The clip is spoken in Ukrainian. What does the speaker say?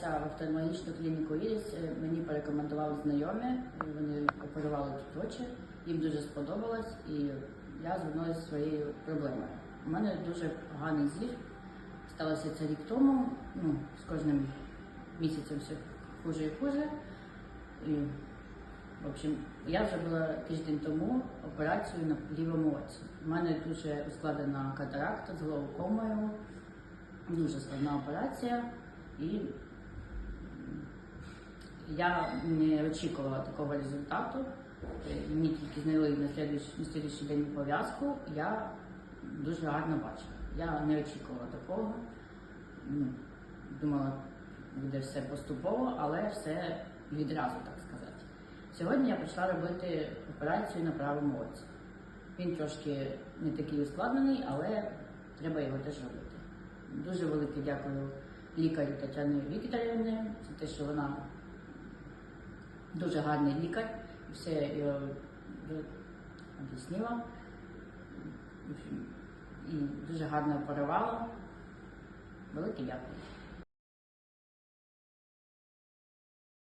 записалася в офтальмологічну клініку Іріс. Е, Мені порекомендували знайомі. Вони оперували тут очі. Їм дуже сподобалось, і я звернулася зі своєю проблемою. У мене дуже поганий зір. Сталося це рік тому. Ну, з кожним місяцем все хуже і хуже. І, в общем, я зробила тиждень тому операцію на лівому оці. У мене дуже ускладнена катаракта з глаукомою. Дуже складна операція, і я не очікувала такого результату. Е, Мені тільки зняли на слідуючий, день пов'язку. Я дуже гарно бачила. Я не очікувала такого. Ну, Думала, буде все поступово, але все відразу, так сказати. Сьогодні я прийшла робити операцію на правому оці. Він трошки не такий ускладнений, але треба його теж робити. Дуже велике дякую лікарю Тетяні Вікторівні за те, що вона дуже гарний лікар, все е, е, об'яснила. І дуже гарно оперувала. Велике дякую.